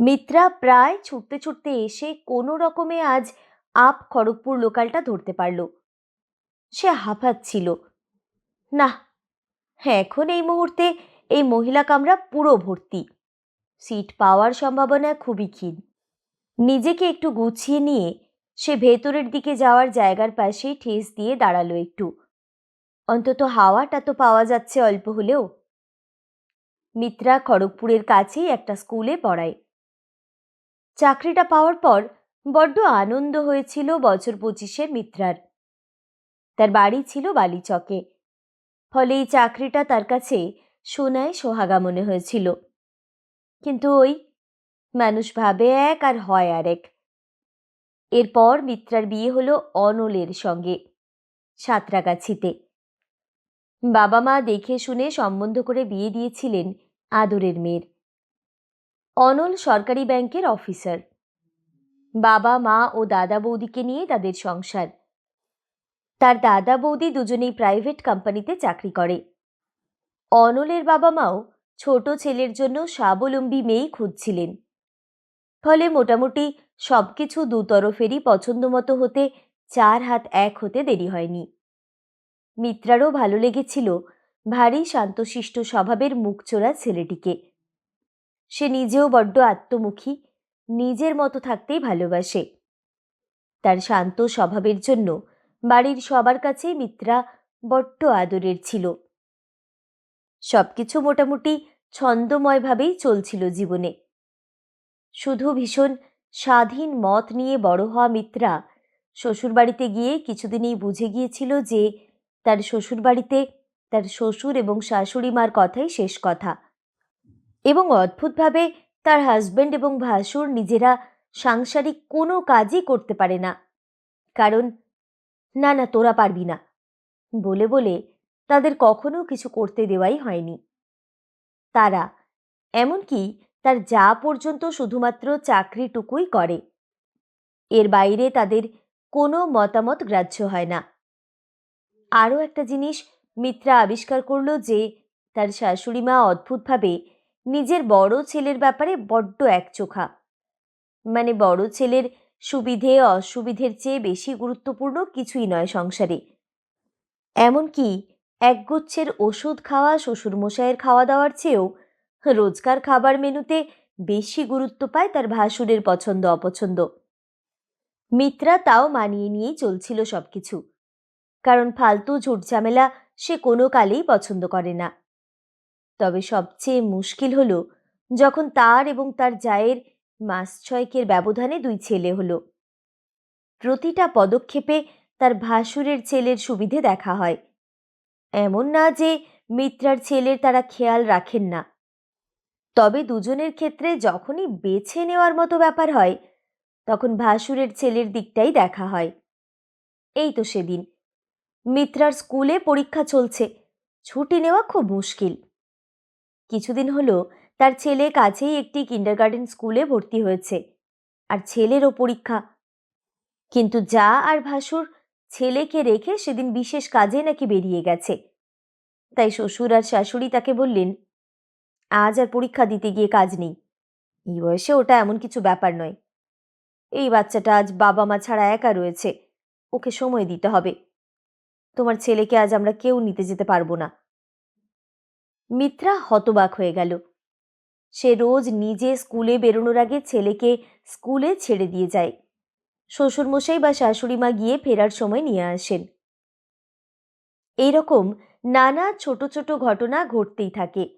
মিত্রা প্রায় ছুটতে ছুটতে এসে কোনো রকমে আজ আপ খড়গপুর লোকালটা ধরতে পারল। সে হাঁপাচ্ছিল না হ্যাঁ এখন এই মুহূর্তে এই মহিলা কামরা পুরো ভর্তি। সিট পাওয়ার সম্ভাবনা খুবই ক্ষীণ। নিজেকে একটু গুছিয়ে নিয়ে সে ভেতরের দিকে যাওয়ার জায়গার পাশেই ঠেস দিয়ে দাঁড়াল একটু। অন্তত হাওয়াটা তো পাওয়া যাচ্ছে অল্প হলেও। মিত্রা খড়গপুরের কাছেই একটা স্কুলে পড়ায়। চাকরিটা পাওয়ার পর বড্ড আনন্দ হয়েছিল বছর পঁচিশের মিত্রার। তার বাড়ি ছিল বালিচকে। ফলে এই চাকরিটা তার কাছে সোনায় সোহাগা মনে হয়েছিল। কিন্তু ওই মানুষ ভাবে এক আর হয় আর এক এরপর মিত্রার বিয়ে হলো অনলের সঙ্গে, সাঁতরাগাছিতে। বাবা মা দেখে শুনে সম্বন্ধ করে বিয়ে দিয়েছিলেন আদরের মেয়ের। অনল সরকারি ব্যাংকের অফিসার। বাবা, মা ও দাদা বৌদিকে নিয়ে তাদের সংসার। তার দাদা বৌদি দুজনেই প্রাইভেট কোম্পানিতে চাকরি করে। অনলের বাবা মাও ছোট ছেলের জন্য স্বাবলম্বী মেয়েই খুঁজছিলেন। ফলে মোটামুটি সবকিছু দুতরফেরই পছন্দ মতো হতে চার হাত এক হতে দেরি হয়নি। মিত্রারও ভালো লেগেছিল ভারী শান্তশিষ্ট স্বভাবের মুখচোরা ছেলেটিকে। সে নিজেও বড্ড আত্মমুখী, নিজের মতো থাকতেই ভালোবাসে। তার শান্ত স্বভাবের জন্য বাড়ির সবার কাছেই মিত্রা বড্ড আদরের ছিল। সবকিছু মোটামুটি ছন্দময়ভাবেই চলছিল জীবনে। শুধু ভীষণ স্বাধীন মত নিয়ে বড় হওয়া মিত্রা শ্বশুরবাড়িতে গিয়ে কিছুদিনেই বুঝে গিয়েছিল যে তার শ্বশুরবাড়িতে তার শ্বশুর এবং শাশুড়ি মার কথাই শেষ কথা। এবং অদ্ভুতভাবে তার হাজব্যান্ড এবং ভাসুর নিজেরা সাংসারিক কোনো কাজই করতে পারে না। কারণ, না না, তোরা পারবি না। বলে বলে তাদের কখনো কিছু করতে দেওয়াই হয়নি। তারা, এমনকি তার যা পর্যন্ত শুধুমাত্র চাকরিটুকুই করে, এর বাইরে তাদের কোনো মতামত গ্রাহ্য হয় না। আরও একটা জিনিস মিত্রা আবিষ্কার করল যে, তার শাশুড়ি মা অদ্ভুতভাবে নিজের বড় ছেলের ব্যাপারে বড্ড একচোখা। মানে বড় ছেলের সুবিধে, অসুবিধের চেয়ে বেশি গুরুত্বপূর্ণ কিছুই নয় সংসারে। এমনকি একগুচ্ছের ওষুধ খাওয়া, শ্বশুরমশাইয়ের খাওয়া দাওয়ার চেয়েও রোজকার খাবার মেনুতে বেশি গুরুত্ব পায় তার ভাসুরের পছন্দ, অপছন্দ। মিত্রা তাও মানিয়ে নিয়েই চলছিল সবকিছু। কারণ ফালতু ঝুটঝামেলা সে কোনো কালেই পছন্দ করে না। তবে সবচেয়ে মুশকিল হলো যখন তার এবং তার জায়ের মাস ছয়েকের ব্যবধানে দুই ছেলে হলো। প্রতিটা পদক্ষেপে তার ভাসুরের ছেলের সুবিধে দেখা হয়। এমন না যে মিত্রার ছেলের তারা খেয়াল রাখেন না। তবে দুজনের ক্ষেত্রে যখনই বেছে নেওয়ার মতো ব্যাপার হয়, তখন ভাসুরের ছেলের দিকটাই দেখা হয়। এই তো সেদিন। মিত্রার স্কুলে পরীক্ষা চলছে। ছুটি নেওয়া খুব মুশকিল। কিছুদিন হলো তার ছেলে কাছেই একটি কিন্ডারগার্ডেন স্কুলে ভর্তি হয়েছে। আর ছেলেরও পরীক্ষা। কিন্তু যা আর ভাসুর ছেলেকে রেখে সেদিন বিশেষ কাজে নাকি বেরিয়ে গেছে। তাই শ্বশুর আর শাশুড়ি তাকে বললেন, আজ আর পরীক্ষা দিতে গিয়ে কাজ নেই। এই বয়সে ওটা এমন কিছু ব্যাপার নয়। এই বাচ্চাটা আজ বাবা মা ছাড়া একা রয়েছে। ওকে সময় দিতে হবে। তোমার ছেলেকে আজ আমরা কেউ নিতে যেতে পারব না। মিত্রা হতবাক হয়ে গেল। সে রোজ নিজে স্কুলে বেরোনোর আগে ছেলেকে স্কুলে ছেড়ে দিয়ে যায়। শ্বশুরমশাই বা শাশুড়ি মা গিয়ে ফেরার সময় নিয়ে আসেন। এইরকম নানা ছোট ছোট ঘটনা ঘটতেই থাকে।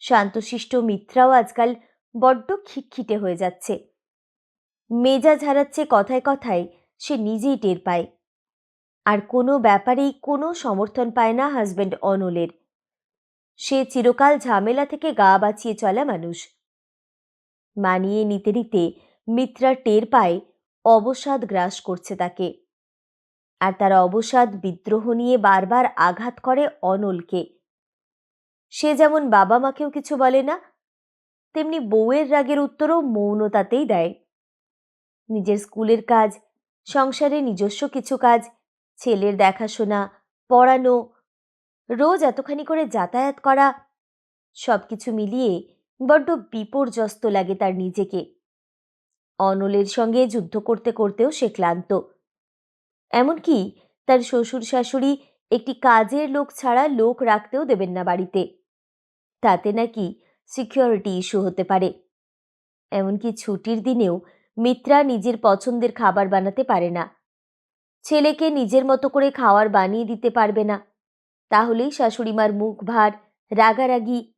শান্তশিষ্ট মিত্রাও আজকাল বড্ড খিটখিটে হয়ে যাচ্ছে। মেজাজ হারাচ্ছে কথায় কথায় সে নিজেই টের পায়। আর কোনো ব্যাপারেই কোনো সমর্থন পায় না হাজব্যান্ড অনলের। সে চিরকাল ঝামেলা থেকে গা বাঁচিয়ে চলা মানুষ। মানিয়ে নিতে নিতে মিত্রা টের পায়, অবসাদ গ্রাস করছে তাকে। আর তার অবসাদ বিদ্রোহ নিয়ে বারবার আঘাত করে অনলকে। সে যেমন বাবা মাকেও কিছু বলে না, তেমনি বউয়ের রাগের উত্তরও মৌনতাতেই দেয়। নিজের স্কুলের কাজ, সংসারে নিজস্ব কিছু কাজ, ছেলের দেখাশোনা, পড়ানো রোজ এতখানি করে যাতায়াত করা সব কিছু মিলিয়ে বড্ড বিপর্যস্ত লাগে তার নিজেকে। অনলের সঙ্গে যুদ্ধ করতে করতেও সে ক্লান্ত। এমনকি তার শ্বশুর শাশুড়ি একটি কাজের লোক ছাড়া লোক রাখতেও দেবেন না বাড়িতে। তাতে নাকি সিকিউরিটি ইস্যু হতে পারে। এমনকি ছুটির দিনেও মিত্রা নিজের পছন্দের খাবার বানাতে পারে না। ছেলেকে নিজের মতো করে খাওয়ার বানিয়ে দিতে পারবে না। তাহলেই শাশুড়িমার মুখ ভার, রাগারাগি।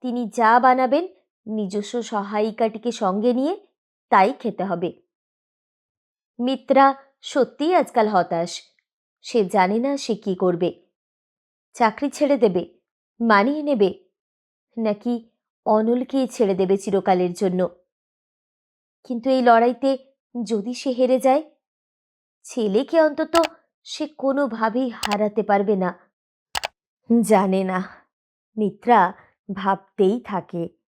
তিনি যা বানাবেন, নিজস্ব সহায়িকাটিকে সঙ্গে নিয়ে তাই খেতে হবে। মিত্রা সত্যিই আজকাল হতাশ। সে জানে না সে কি করবে। চাকরি ছেড়ে দেবে, মানিয়ে নেবে, নাকি অনলকেই ছেড়ে দেবে চিরকালের জন্য। কিন্তু এই লড়াইতে যদি সে হেরে যায়, ছেলেকে অন্তত সে কোনোভাবেই হারাতে পারবে না। জানে না। মিত্রা ভাবতেই থাকে।